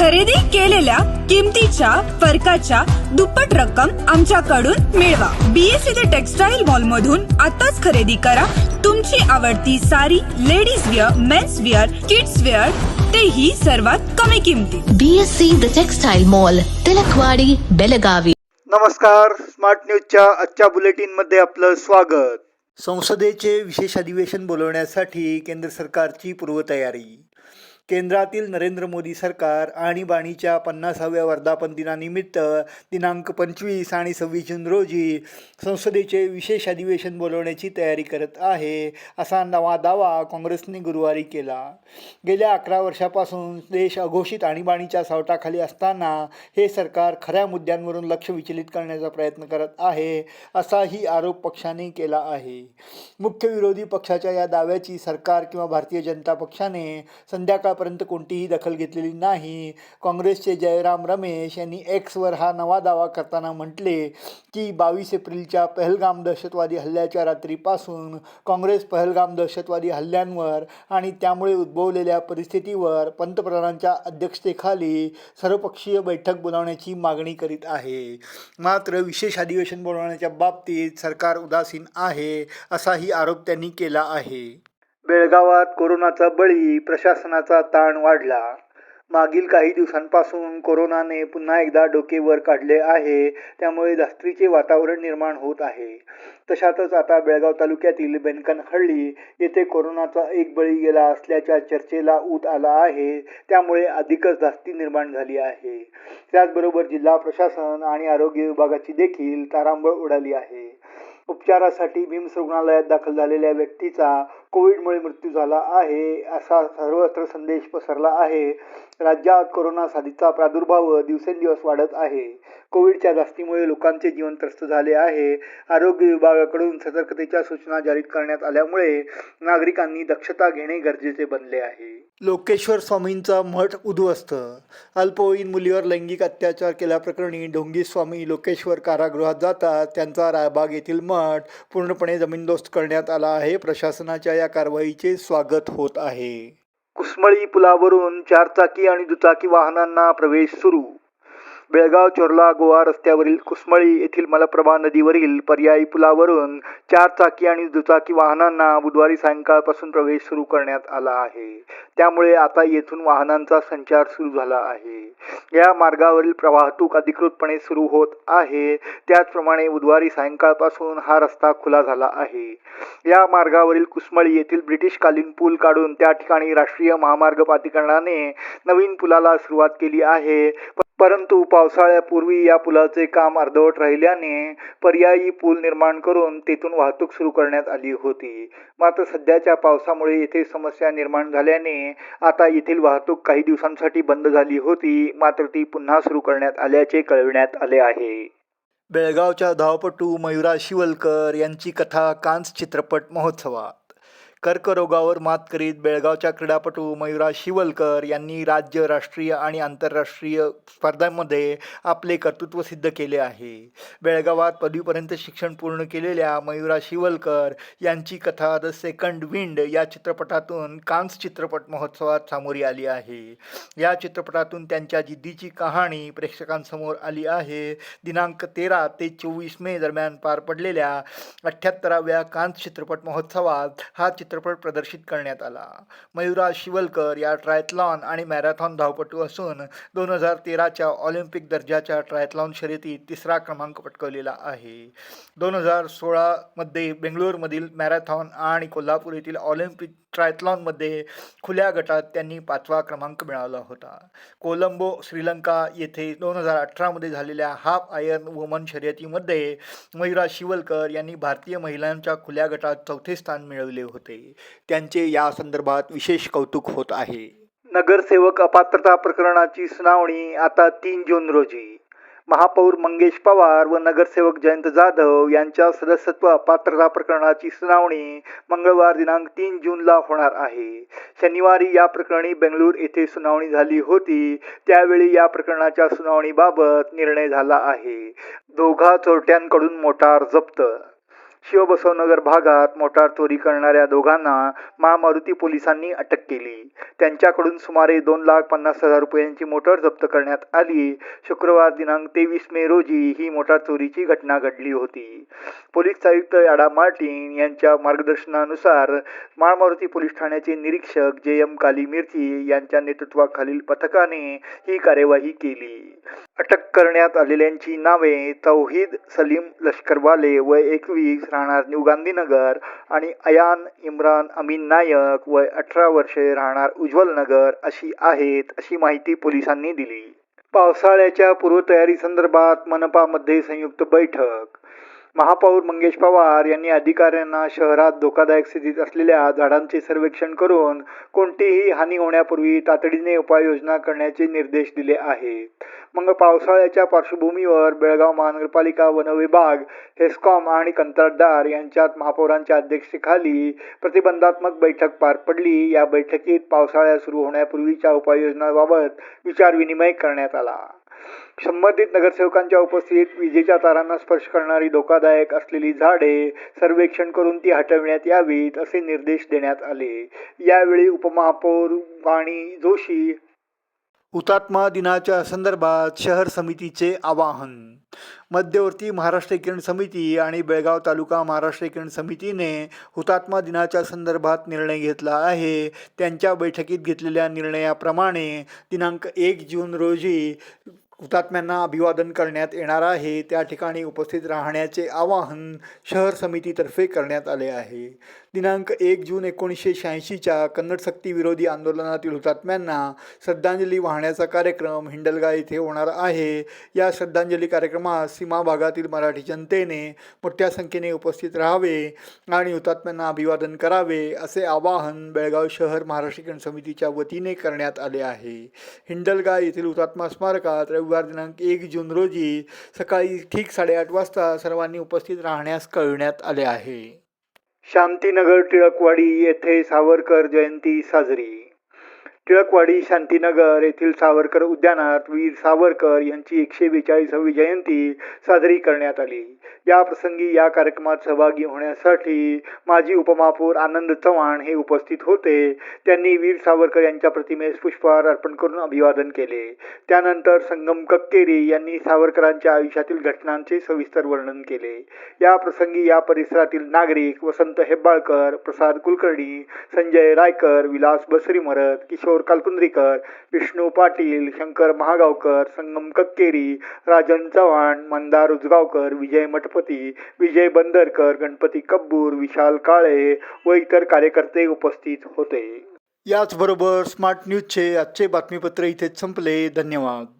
खरेदी केलेल्या किमतीच्या फरकाच्या दुप्पट रक्कम आमच्याकडून मिळवा. बीएससी ते टेक्सटाईल मॉल मधून आताच खरेदी करा. तुमची आवडती sari ladies wear men's wear kids wear तेही सर्वात कमी किमतीत BSC the textile mall Tilakwadi Belagavi. नमस्कार. स्मार्ट न्यूजच्या आजच्या बुलेटिनमध्ये आपलं स्वागत. संसदेचे विशेष अधिवेशन बोलवण्यासाठी केंद्र सरकारची पूर्वतयारी. केंद्रातील नरेंद्र मोदी सरकार आणीबाणीच्या पन्नासाव्या वर्धापन दिनानिमित्त दिनांक पंचवीस आणि सव्वीस जून रोजी संसदेचे विशेष अधिवेशन बोलवण्याची तयारी करत आहे असा नवा दावा काँग्रेसने गुरुवारी केला. गेल्या अकरा वर्षापासून देश अघोषित आणीबाणीच्या सावटाखाली असताना हे सरकार खऱ्या मुद्द्यांवरून लक्ष विचलित करण्याचा प्रयत्न करत आहे असाही आरोप पक्षाने केला आहे. मुख्य विरोधी पक्षाच्या या दाव्याची सरकार किंवा भारतीय जनता पक्षाने संध्याकाळपर्यंत कोणतीही दखल घेतलेली नाही. काँग्रेसचे जयराम रमेश यांनी एक्सवर हा नवा दावा करताना म्हटले की बावीस एप्रिलच्या पहलगाम दहशतवादी हल्ल्याच्या रात्रीपासून काँग्रेस पहलगाम दहशतवादी हल्ल्यांवर आणि त्यामुळे उद्भवलेल्या परिस्थितीवर पंतप्रधानांच्या अध्यक्षतेखाली सर्वपक्षीय बैठक बोलावण्याची मागणी करीत आहे. मात्र विशेष अधिवेशन बोलवण्याच्या बाबतीत सरकार उदासीन आहे असाही आरोप त्यांनी केला आहे. बेळगावात कोरोनाचा बळी प्रशासनाचा ताण वाढला. मागील काही दिवसांपासून कोरोनाने पुन्हा एकदा डोके वर काढले आहे. त्यामुळे धास्त्रीचे वातावरण निर्माण होत आहे. तशातच आता बेळगाव तालुक्यातील बेनकनहळ्ळी येथे कोरोनाचा एक बळी गेला असल्याच्या चर्चेला ऊत आला आहे. त्यामुळे अधिकच धास्ती निर्माण झाली आहे. त्याचबरोबर जिल्हा प्रशासन आणि आरोग्य विभागाची देखील तारांबळ उडाली आहे. उपचारासाठी भीम्स रुग्णालयात दाखल झालेल्या व्यक्तीचा कोविडमुळे मृत्यू झाला आहे असा सर्वत्र संदेश पसरला आहे. राज्यात कोरोना साथीचा प्रादुर्भाव दिवसेंदिवस वाढत आहे. कोविडच्या जास्तीमुळे लोकांचे जीवन त्रस्त झाले आहे. आरोग्य विभागाकडून सतर्कतेच्या सूचना जारी करण्यात आल्यामुळे नागरिकांनी दक्षता घेणे गरजेचे बनले आहे. लोकेश्वर स्वामींचा मठ उद्ध्वस्त अल्पवयीन मुलीवर लैंगिक अत्याचार केल्याप्रकरणी ढोंगी स्वामी लोकेश्वर कारागृहात जातात. त्यांचा रायबाग येथील मठ पूर्णपणे जमीनदोस्त करण्यात आला आहे. प्रशासनाच्या या कारवाईचे स्वागत होत आहे. कुसमळी पुलावरून चारचाकी आणि दुचाकी वाहनांना प्रवेश सुरू बेळगाव चोरला गोवा रस्त्यावरील कुसमळी येथील मलप्रभा नदीवरील पर्यायी पुलावरून चार चाकी आणि दुचाकी वाहनांना बुधवारी सायंकाळपासून प्रवेश सुरू करण्यात आला आहे. त्यामुळे आता येथून वाहनांचा संचार सुरू झाला आहे. या मार्गावरील वाहतूक अधिकृतपणे सुरू होत आहे. त्याचप्रमाणे बुधवारी सायंकाळपासून हा रस्ता खुला झाला आहे. या मार्गावरील कुसमळी येथील ब्रिटिशकालीन पूल काढून त्या ठिकाणी राष्ट्रीय महामार्ग प्राधिकरणाने नवीन पुलाला सुरुवात केली आहे. परंतु पावसाळ्यापूर्वी या पुलाचे काम अर्धवट राहिल्याने पर्यायी पूल निर्माण करून तेथून वाहतूक सुरू करण्यात आली होती. मात्र सध्याच्या पावसामुळे येथे समस्या निर्माण झाल्याने आता येथील वाहतूक काही दिवसांसाठी बंद झाली होती. मात्र ती पुन्हा सुरू करण्यात आल्याचे कळविण्यात आले आहे. बेळगावच्या धावपटू मयुरा शिवलकर यांची कथा कांस चित्रपट महोत्सवात. कर्करोगावर मात करीत बेळगावच्या क्रीडापटू मयुरा शिवलकर यांनी राज्य राष्ट्रीय आणि आंतरराष्ट्रीय स्पर्धांमध्ये आपले कर्तृत्व सिद्ध केले आहे. बेळगावात पदवीपर्यंत शिक्षण पूर्ण केलेल्या मयुरा शिवलकर यांची कथा द सेकंड विंड या चित्रपटातून कांस चित्रपट महोत्सवात सामोरी आली आहे. या चित्रपटातून त्यांच्या जिद्दीची कहाणी प्रेक्षकांसमोर आली आहे. दिनांक तेरा ते चोवीस मे दरम्यान पार पडलेल्या अठ्ठ्याहत्तराव्या कांस चित्रपट महोत्सवात हा चित्र चित्रपट प्रदर्शित करण्यात आला. मयुरा शिवलकर या ट्रायथलॉन आणि मॅरेथॉन धावपटू असून दोन हजार तेराच्या ऑलिम्पिक दर्जाच्या ट्रायथलॉन शर्यतीत तिसरा क्रमांक पटकवलेला आहे. दोन हजार सोळामध्ये बेंगलोरमधील मॅरेथॉन आणि कोल्हापूर येथील ऑलिम्पिक ट्रायथलॉनमध्ये खुल्या गटात त्यांनी पाचवा क्रमांक मिळवला होता. कोलंबो श्रीलंका येथे दोन हजार अठरामध्ये झालेल्या हाफ आयर्न वुमन शर्यतीमध्ये मयुरा शिवलकर यांनी भारतीय महिलांच्या खुल्या गटात चौथे स्थान मिळवले होते. त्यांचे या संदर्भात विशेष कौतुक होत आहे. नगरसेवक अपात्रता प्रकरणाची सुनावणी आता तीन जून रोजी. महापौर मंगेश पवार व नगरसेवक जयंत जाधव यांच्या सदस्यत्व अपात्रता प्रकरणाची सुनावणी मंगळवार दिनांक तीन जूनला होणार आहे. शनिवारी या प्रकरणी बेंगळूर येथे सुनावणी झाली होती. त्यावेळी या प्रकरणाच्या सुनावणीबाबत निर्णय झाला आहे. दोघा चोरट्यांकडून मोटार जप्त शिवबसवनगर भागात मोटार चोरी करणाऱ्या दोघांना महामारुती पोलिसांनी अटक केली. त्यांच्याकडून सुमारे दोन लाख पन्नास हजार रुपयांची मोटार जप्त करण्यात आली. शुक्रवार दिनांक तेवीस मे रोजी ही मोटार चोरीची घटना घडली होती. पोलीस आयुक्त याडा मार्टिन यांच्या मार्गदर्शनानुसार महामारुती पोलीस ठाण्याचे निरीक्षक जे एम काली मिर्ची यांच्या नेतृत्वाखालील पथकाने ही कार्यवाही केली. अटक करण्यात आलेल्यांची नावे तौहीद सलीम लष्करवाले व एकवीस राहणार न्यू गांधीनगर आणि अयान इम्रान अमीन नायक वय अठरा वर्षे राहणार उज्ज्वल नगर अशी आहेत अशी माहिती पोलिसांनी दिली. पावसाळ्याच्या पूर्वतयारी संदर्भात मनपामध्ये संयुक्त बैठक. महापौर मंगेश पवार यांनी अधिकाऱ्यांना शहरात धोकादायक स्थितीत असलेल्या झाडांचे सर्वेक्षण करून कोणतीही हानी होण्यापूर्वी तातडीने उपाययोजना करण्याचे निर्देश दिले आहेत. मग पावसाळ्याच्या पार्श्वभूमीवर बेळगाव महानगरपालिका वन विभाग हेस्कॉम आणि कंत्राटदार यांच्यात महापौरांच्या अध्यक्षतेखाली प्रतिबंधात्मक बैठक पार पडली. या बैठकीत पावसाळ्या सुरू होण्यापूर्वीच्या उपाययोजनांबाबत विचारविनिमय करण्यात आला. संबंधित नगरसेवकांच्या उपस्थितीत विजेच्या तारांना स्पर्श करणारी धोकादायक असलेली झाडे सर्वेक्षण करून ती हटविण्यात यावीत असे निर्देश देण्यात आले. यावेळी उपमहापौर वाणी जोशी हुतात्मा दिनाच्या संदर्भात शहर समितीचे आवाहन. मध्यवर्ती महाराष्ट्र किरण समिती आणि बेळगाव तालुका महाराष्ट्र किरण समितीने हुतात्मा दिनाच्या संदर्भात निर्णय घेतला आहे. त्यांच्या बैठकीत घेतलेल्या निर्णयाप्रमाणे दिनांक एक जून रोजी हुतात्म्यांना अभिवादन करण्यात येणार आहे. त्या ठिकाणी उपस्थित राहण्याचे आवाहन शहर समितीतर्फे करण्यात आले आहे. दिनांक एक जून एकोणीसशे शहाऐंशीच्या कन्नड सक्तीविरोधी आंदोलनातील हुतात्म्यांना श्रद्धांजली वाहण्याचा कार्यक्रम हिंडलगा येथे होणार आहे. या श्रद्धांजली कार्यक्रमात सीमा भागातील मराठी जनतेने मोठ्या संख्येने उपस्थित राहावे आणि हुतात्म्यांना अभिवादन करावे असे आवाहन बेळगाव शहर महाराष्ट्रीकरण समितीच्या वतीने करण्यात आले आहे. हिंडलगा येथील हुतात्मा स्मारकात रविवार दिनांक एक जून रोजी सकाळी ठीक साडेआठ वाजता सर्वांनी उपस्थित राहण्यास कळविण्यात आले आहे. शांतीनगर टिळकवाडी येथे सावरकर जयंती साजरी. टिळकवाडी शांतीनगर येथील सावरकर उद्यानात वीर सावरकर यांची एकशे बेचाळीसावी जयंती साजरी करण्यात आली. या प्रसंगी या कार्यक्रमात सहभागी होण्यासाठी माजी उपमहापौर आनंद चव्हाण हे उपस्थित होते. त्यांनी वीर सावरकर यांच्या प्रतिमेस पुष्पहार अर्पण करून अभिवादन केले. त्यानंतर संगम कक्केरी यांनी सावरकरांच्या आयुष्यातील घटनांचे सविस्तर वर्णन केले. या प्रसंगी या परिसरातील नागरिक वसंत हेब्बाळकर प्रसाद कुलकर्णी संजय रायकर विलास बसरी मरत किशोर कालकुंद्रीकर विष्णू पाटील शंकर महागावकर संगम कक्केरी राजन चव्हाण मंदार उजगावकर विजय मठपती विजय बंदरकर गणपती कब्बूर विशाल काळे व इतर कार्यकर्ते उपस्थित होते. याचबरोबर स्मार्ट न्यूजचे आजचे बातमीपत्र इथेच संपले. धन्यवाद.